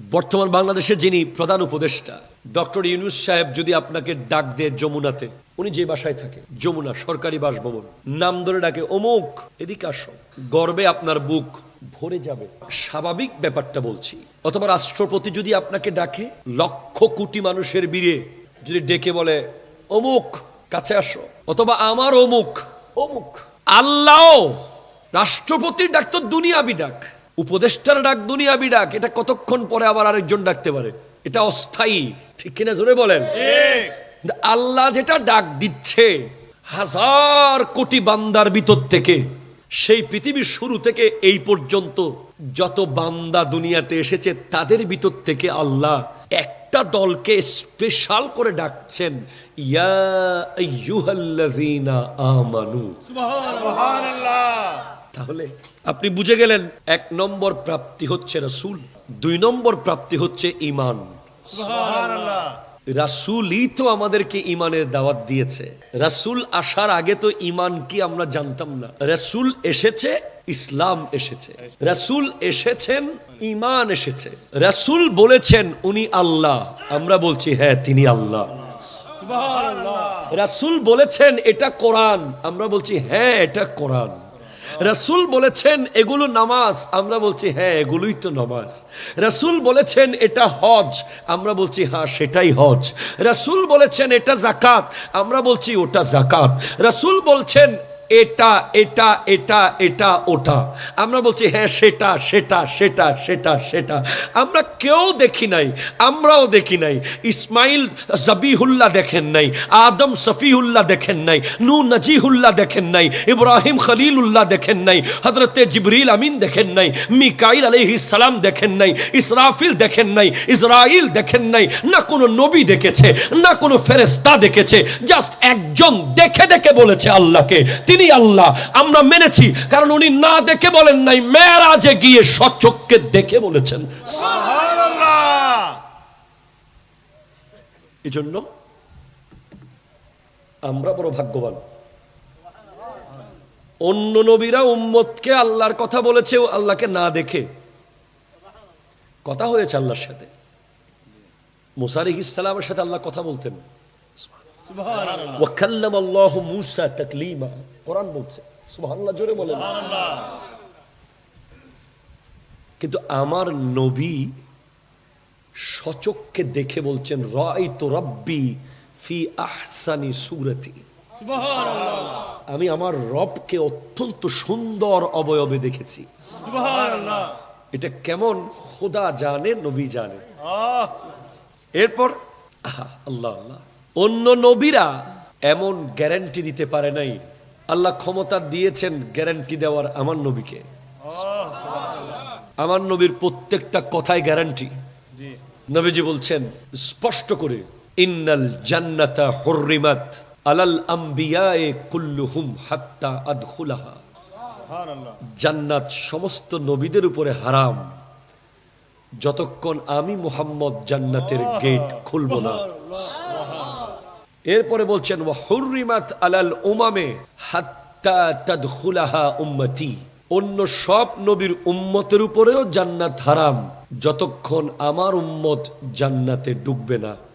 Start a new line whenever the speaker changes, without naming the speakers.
বর্তমান বাংলাদেশের যিনি প্রধান উপদেষ্টা, ডক্টর ইউনুস সাহেব যদি আপনাকে ডাক দেয় যমুনাতে, উনি যে বাসায় থাকে, যমুনা সরকারি বাসভবন, নাম ধরে ডাকে, অমুক, এদিকে আসো। গর্বে আপনার বুক ভরে যাবে। স্বাভাবিক ব্যাপারটা বলছি। অথবা রাষ্ট্রপতি যদি আপনাকে ডাকে, লক্ষ কোটি মানুষের বীরে যদি ডেকে বলে, অমুক, কাছে আসো। অথবা, আমার অমুক অমুক। আল্লাহ, রাষ্ট্রপতির ডাক তো দুনিয়াবি ডাক। উপদেষ্টার ডাক দুনিয়াবি ডাক এটা কতক্ষণ পরে আবার আরেকজন ডাকতে পারে? এটা অস্থায়ী ঠিক কিনা জোরে বলেন? আল্লাহ যেটা ডাক দিচ্ছে হাজার কোটি বান্দার ভিতর থেকে সেই পৃথিবীর শুরু থেকে এই পর্যন্ত যত বান্দা দুনিয়াতে এসেছে তাদের ভিতর থেকে আল্লাহ একটা দলকে স্পেশাল করে ডাকছেন ইয়া আইয়ুহাল্লাযীনা আমানু। তাহলে আপনি বুঝে গেলেন এক নম্বর প্রাপ্তি হচ্ছে রাসূল দুই নম্বর প্রাপ্তি হচ্ছে ঈমান। রাসূলই তো আমাদেরকে ইমানের দাওয়াত দিয়েছে। রাসূল আসার আগে তো ইমান কি আমরা জানতাম না। রাসূল এসেছে ইসলাম এসেছে। রাসূল এসেছেন ইমান এসেছে। রাসূল বলেছেন উনি আল্লাহ। আমরা বলছি হ্যাঁ তিনি আল্লাহ। রাসূল বলেছেন এটা কোরআন। আমরা বলছি হ্যাঁ এটা কোরআন। রাসূল বলেছেন, এগুলো নামাজ। আমরা বলছি হ্যাঁ এগুলোই তো নামাজ। রাসূল বলেছেন, এটা হজ। আমরা বলছি হ্যাঁ সেটাই হজ। রাসুল বলেছেন, এটা জাকাত আমরা বলছি, ওটা জাকাত রাসুল বলছেন এটা এটা এটা এটা, ওটা। আমরা বলছি হ্যাঁ সেটা সেটা সেটা সেটা সেটা। আমরা কেউ দেখি নাই, আমরাও দেখি নাই। ইসমাইল জবিহুল্লাহ দেখেন নাই, আদম সফিউল্লাহ দেখেন নাই, নু নজিহুল্লাহ দেখেন নাই, ইব্রাহিম খলিলুল্লাহ দেখেন নাই হজরতে জিবরিল আমিন দেখেন নাই, মিকাইল সালাম দেখেন নাই, ইসরাফিল দেখেন নাই ইসরাইল দেখেন নাই, না কোনো নবী দেখেছে, না কোনো ফেরেস্তা দেখেছে, জাস্ট একজন দেখে দেখে বলেছে আল্লাহকে। তিনি আল্লাহ আমরা মেনেছি। কারণ উনি না দেখে বলেন নাই মেয়েরাজে গিয়ে সচক্ষে দেখে বলেছেন। এই জন্য আমরা বড় ভাগ্যবান। অন্য নবীরা উম্মতকে আল্লাহর কথা বলেছে আল্লাহকে না দেখে। কথা হয়েছে আল্লাহর সাথে। মুসার ইসলামের সাথে আল্লাহ কথা বলতেন। ওয়াকাল্লাম আল্লাহ মুসা তাকলিমা। কোরআন বলছে সুবহানাল্লাহ জোরে বলেন। কিন্তু আমার নবী সচক্ষে দেখে বলছেন রাই তো রব্বি ফি আহসানি সুরতি। আমি আমার রবকে অত্যন্ত সুন্দর অবয়বে দেখেছি। এটা কেমন খোদা জানে নবী জানে। এরপর আহা, আল্লাহ আল্লাহ। অন্য নবীরা এমন গ্যারান্টি দিতে পারে নাই। আল্লাহ ক্ষমতা দিয়েছেন গ্যারান্টি দেওয়ার আমার নবীকে। আমার নবীর প্রত্যেকটা কথায় গ্যারান্টি নবীজি বলছেন স্পষ্ট করে ইন্নাল জান্নাতা হুররিমাত আলাল আম্বিয়ায়ে কুল্লুহুম হাত্তা আদখুলাহা। জান্নাত সমস্ত নবীদের উপরে হারাম। যতক্ষণ আমি মোহাম্মদ জান্নাতের গেট খুলব না। এরপরে বলছেন হুররিমাত আলাল উমামে হাত্তা তাদখুলাহা উম্মতি। অন্য সব নবীর উম্মতের উপরেও জান্নাত হারাম, যতক্ষণ আমার উম্মত জান্নাতে ডুববে না।